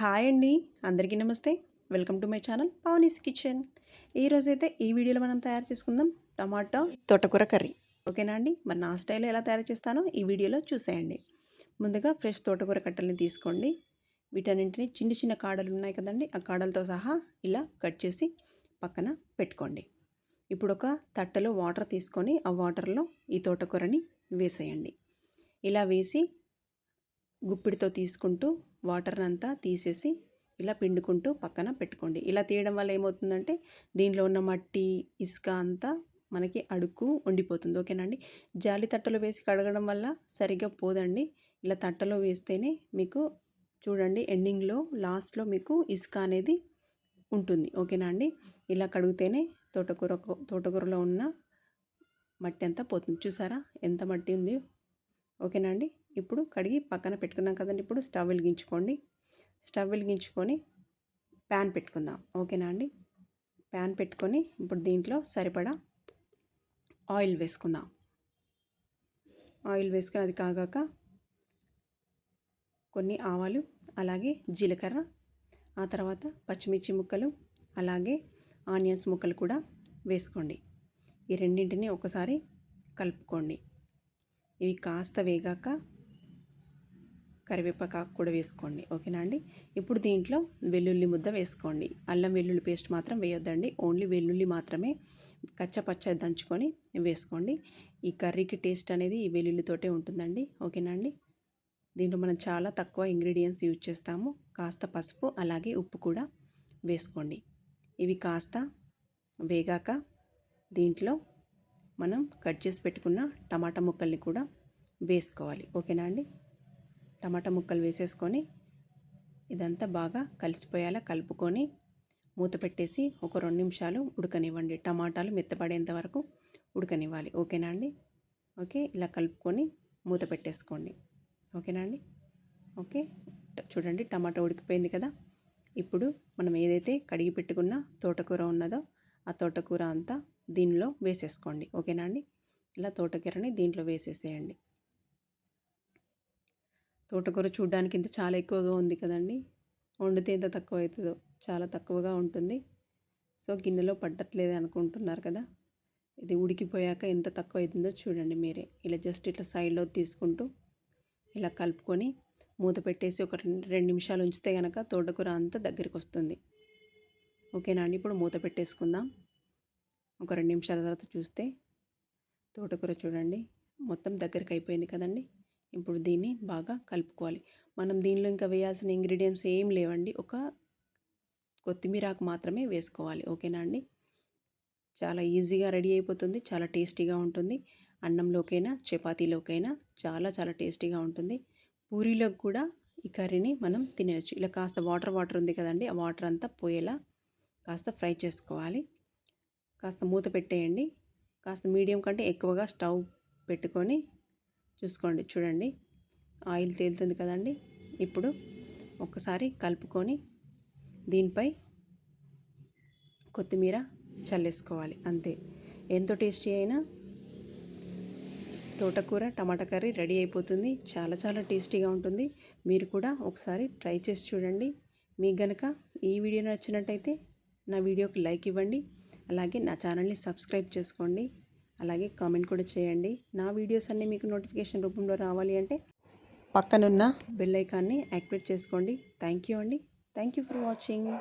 Hi అండి. అందరికీ నమస్తే. Welcome to my channel Pavani's kitchen. ఈరోజైతే ఈ వీడియోలో మనం తయారు చేసుకుందాం టమాటో తోటకూర కర్రీ. ఓకేనా అండి? మరి నా స్టైల్లో ఎలా తయారు చేస్తానో ఈ వీడియోలో చూసేయండి. ముందుగా ఫ్రెష్ తోటకూర కట్టలని తీసుకోండి. వీటన్నింటిని చిన్న చిన్న కాడలు ఉన్నాయి కదండి ఆ కాడలతో సహా ఇలా కట్ చేసి పక్కన పెట్టుకోండి. ఇప్పుడు ఒక తట్టలో వాటర్ తీసుకొని ఆ వాటర్లో ఈ తోటకూరని వేసేయండి. ఇలా వేసి గుప్పిడితో తీసుకుంటూ వాటర్ అంతా తీసేసి ఇలా పిండుకుంటూ పక్కన పెట్టుకోండి. ఇలా తీయడం వల్ల ఏమవుతుందంటే దీనిలో ఉన్న మట్టి ఇసుక అంతా మనకి అడుక్కు ఉండిపోతుంది. ఓకేనండి జాలి తట్టలో వేసి కడగడం వల్ల సరిగ్గా పోదండి. ఇలా తట్టలో వేస్తేనే మీకు చూడండి ఎండింగ్లో లాస్ట్లో మీకు ఇసుక అనేది ఉంటుంది. ఓకేనా అండి? ఇలా కడిగితేనే తోటకూర తోటకూరలో ఉన్న మట్టి అంతా పోతుంది. చూసారా? ఎంత మట్టి ఉంది? ఓకేనా అండి? ఇప్పుడు కడిగి పక్కన పెట్టుకున్నాం కదండి. ఇప్పుడు స్టవ్ వెలిగించుకోండి. స్టవ్ వెలిగించుకొని ప్యాన్ పెట్టుకుందాం. ఓకేనా అండి? ప్యాన్ పెట్టుకొని ఇప్పుడు దీంట్లో సరిపడా ఆయిల్ వేసుకుందాం. ఆయిల్ వేసుకుని అది కాగాక కొన్ని ఆవాలు అలాగే జీలకర్ర ఆ తర్వాత పచ్చిమిర్చి ముక్కలు అలాగే ఆనియన్స్ ముక్కలు కూడా వేసుకోండి. ఈ రెండింటిని ఒకసారి కలుపుకోండి. ఇవి కాస్త వేగాక కరివేపాకు కూడా వేసుకోండి. ఓకేనా అండి? ఇప్పుడు దీంట్లో వెల్లుల్లి ముద్ద వేసుకోండి. అల్లం వెల్లుల్లి పేస్ట్ మాత్రం వేయొద్దండి. ఓన్లీ వెల్లుల్లి మాత్రమే కచ్చపచ్చ దంచుకొని వేసుకోండి. ఈ కర్రీకి టేస్ట్ అనేది ఈ వెల్లుల్లితోటే ఉంటుందండి. ఓకేనా అండి? దీంట్లో మనం చాలా తక్కువ ఇంగ్రీడియంట్స్ యూజ్ చేస్తాము. కాస్త పసుపు అలాగే ఉప్పు కూడా వేసుకోండి. ఇవి కాస్త వేగాక దీంట్లో మనం కట్ చేసి పెట్టుకున్న టమాటా ముక్కల్ని కూడా వేసుకోవాలి. ఓకేనా అండి? టమాటా ముక్కలు వేసేసుకొని ఇదంతా బాగా కలిసిపోయేలా కలుపుకొని మూత పెట్టేసి ఒక రెండు నిమిషాలు ఉడకనివ్వండి. టమాటాలు మెత్తపడేంత వరకు ఉడకనివ్వాలి. ఓకేనా అండి? ఓకే ఇలా కలుపుకొని మూత పెట్టేసుకోండి. ఓకేనా అండి? ఓకే చూడండి టమాటా ఉడికిపోయింది కదా. ఇప్పుడు మనం ఏదైతే కడిగి పెట్టుకున్న తోటకూర ఉన్నదో ఆ తోటకూర అంతా దీనిలో వేసేసుకోండి. ఓకేనా అండి? ఇలా తోటకూరని దీంట్లో వేసేసేయండి. తోటకూర చూడడానికి ఇంత చాలా ఎక్కువగా ఉంది కదండి. వండితే ఎంత తక్కువ అవుతుందో చాలా తక్కువగా ఉంటుంది. సో గిన్నెలో పట్టట్లేదు అనుకుంటున్నారు కదా. ఇది ఉడికిపోయాక ఎంత తక్కువ అవుతుందో చూడండి మీరే. ఇలా జస్ట్ ఇట్లా సైడ్లో తీసుకుంటూ ఇలా కలుపుకొని మూత పెట్టేసి ఒక రెండు నిమిషాలు ఉంచితే కనుక తోటకూర అంతా దగ్గరికి వస్తుంది. ఓకేనా అండి? ఇప్పుడు మూత పెట్టేసుకుందాం. ఒక రెండు నిమిషాల తర్వాత చూస్తే తోటకూర చూడండి. మొత్తం దగ్గరికి అయిపోయింది కదండి. ఇప్పుడు దీన్ని బాగా కలుపుకోవాలి. మనం దీనిలో ఇంకా వేయాల్సిన ఇంగ్రీడియంట్స్ ఏం లేవండి. ఒక కొత్తిమీరాకు మాత్రమే వేసుకోవాలి. ఓకేనా అండి? చాలా ఈజీగా రెడీ అయిపోతుంది. చాలా టేస్టీగా ఉంటుంది. అన్నంలోకైనా చపాతీలోకైనా చాలా చాలా టేస్టీగా ఉంటుంది. పూరీలోకి కూడా ఈ కర్రీని మనం తినేయచ్చు. ఇలా కాస్త వాటర్ వాటర్ ఉంది కదండి. ఆ వాటర్ అంతా పోయేలా కాస్త ఫ్రై చేసుకోవాలి. కాస్త మూత పెట్టేయండి. కాస్త మీడియం కంటే ఎక్కువగా స్టవ్ పెట్టుకొని చూసుకోండి. చూడండి. ఆయిల్ తేలుతుంది కదండి. ఇప్పుడు ఒకసారి కలుపుకొని దీనిపై కొత్తిమీర చల్లేసుకోవాలి. అంతే. ఎంతో టేస్టీ అయినా తోటకూర టమాటా కర్రీ రెడీ అయిపోతుంది. చాలా చాలా టేస్టీగా ఉంటుంది. మీరు కూడా ఒకసారి ట్రై చేసి చూడండి. మీకు గనక ఈ వీడియో నచ్చినట్టయితే నా వీడియోకి లైక్ ఇవ్వండి. అలాగే నా ఛానల్ని సబ్స్క్రైబ్ చేసుకోండి. అలాగే కామెంట్ కూడా చేయండి. నా వీడియోస్ అన్నీ మీకు నోటిఫికేషన్ రూపంలో రావాలి అంటే పక్కనున్న బెల్ ఐకాన్ని యాక్టివేట్ చేసుకోండి. థ్యాంక్ యూ అండి. Thank you for watching.